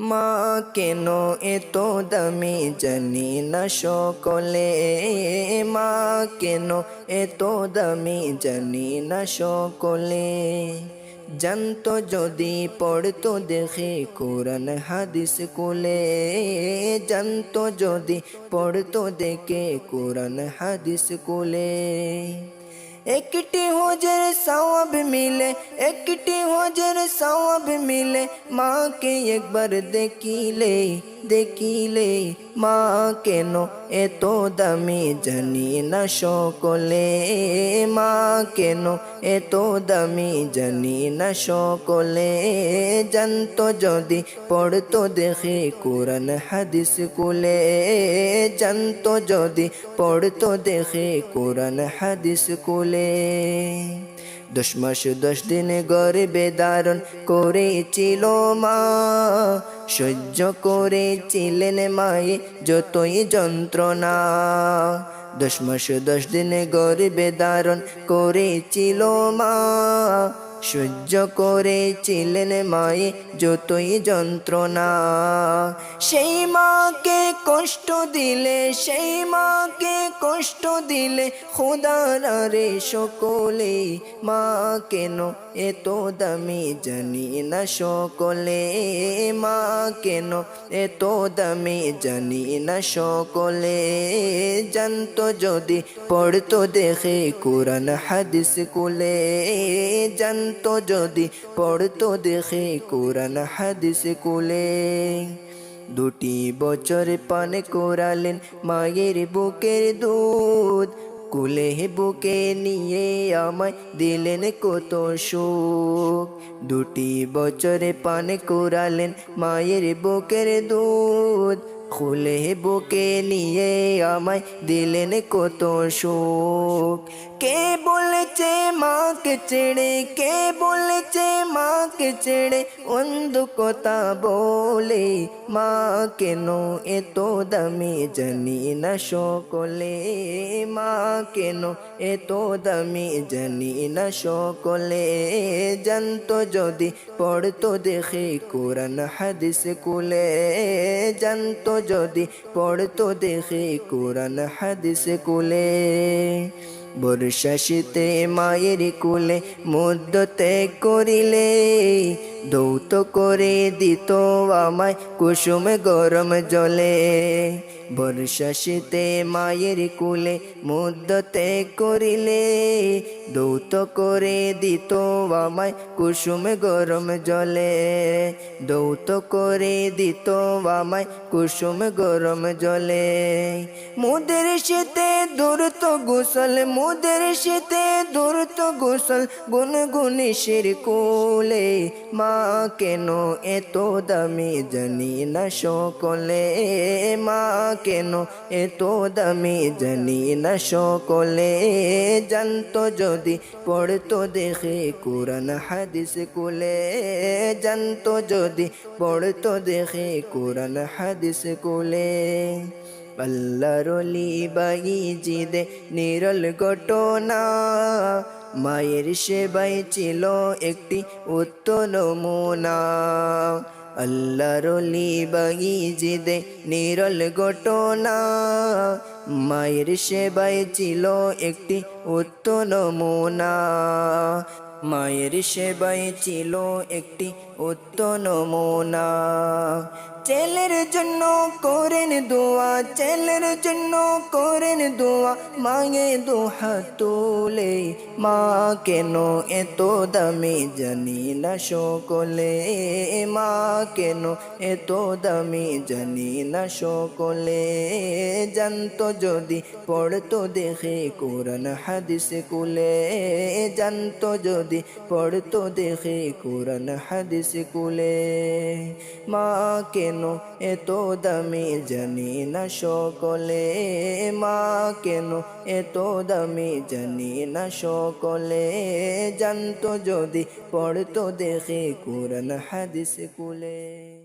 মা কেন এত দামি জানি না সকলে? মা কেন এত দামি জানি না সকলে? জানতো যদি পড়তো দেখে কোরআন হাদিস কোলে। জানতো যদি পড়তো দেখে কোরআন হাদিস কোলে। एकटी हो जर सवाब मिले, एकटी हो जर सवाब मिले। माँ के एक बार देखी ले देखी ले। মা কেন এত দামি জানি না সকলে? মা কেন এত দামি জানি না সকলে? জানতো যদি পড়তো দেখে কোরআন হাদিস কুলে জানতো যদি পড়তো দেখে কোরআন হাদিস কুলে দশ মাস দশ দিন গর্বে দারণ করেছিল মা। সহ্য করেছিলেন মায়ে যতই যন্ত্রণা। দশ মাস দশ দিন গর্বে দারণ করেছিল মা। সহ্য করেছিলেন মায়ে যতই যন্ত্রণা। সেই মাকে কষ্ট দিলে, সেই মাকে কষ্ট দিলে খোদারে সকলে, মা কেন এত দামি জানি না সকলে, মা কেন এত দামি জানি না সকলে। জানতো যদি পড়তো দেখে কোরআন হাদিস কুলে জানতো যদি পড়তো দেখে কোরআন হাদিস কুলে। দুটি বছর পান করালেন মায়ের বুকের দুধ। কুলে বুকে নিয়ে আমায় দিলেন কত সুখ। দুটি বছরে পান করালেন মায়ের বুকের দুধ। খুলে বুকে নিয়ে আমায় দিলেন কত সুখ। কে বলেছে মাকে ছেড়ে, কে বলেছে মাকে ছেড়ে? অন্ধ কথা বলে মা কেন এত দামি জানি না সকলে? মা কেন এত দামি জানি না সকলে? জানতো যদি পড়তো দেখে, কোরআন হাদিস কুলে জানতো যদি পড়তো দেখে কোরআন হাদিস কুলে বর্ষা শীতে মায়ের কুলে মধ্যতে করিলে দৌত করে দিত আমায়, কুসুম গরম জলে। বর্ষা শীতে মায়ের কুলে মুদ্দতে করিলে। দৌত করে দিত আমায়, কুসুম গরম জলে। দৌত করে দিত আমায়, কুসুম গরম জলে। মুদের শীতে দূরত গোসল, মুদের শীতে দূরত গোসল, গুনগুনি শির কোলে। মা কেন এত দামি জানি না সকলে? মা, কেন এত দামি জানি না সকলে? জানতো যদি পড়তো দেখে কোরআন হাদিস কুলে জানতো যদি পড়তো দেখে কোরআন হাদিস কুলে আল্লাহরলি বাই জিদে নিরল ঘটনা। মায়ের সেবাই ছিল একটি উত্তর নমুনা আল্লাহরলি বাই জিদে নিরল ঘটনা। মায়ের সেবাই ছিল একটি উত্তর নমুনা মায়ের সেবাই ছিল একটি উত্তম নমুনা ছেলের জন্য করেন দোয়া, ছেলের জন্য করেন দোয়া। মাঙে দোহা তোলে, মা কেন এত দামি জানি না সকলে? মা কেন এত দামি জানি না সকলে? জানতো যদি পড়তো দেখে কোরআন হাদিস কুলে জানতো যদি পড়তো দেখে কোরআন হাদিস কুলে মা কেন এত দামি জানি না সকলে। মা কেন এত দামি জানি না সকলে। জানতো যদি, পড়তো দেখে কোরআন হাদিস কুলে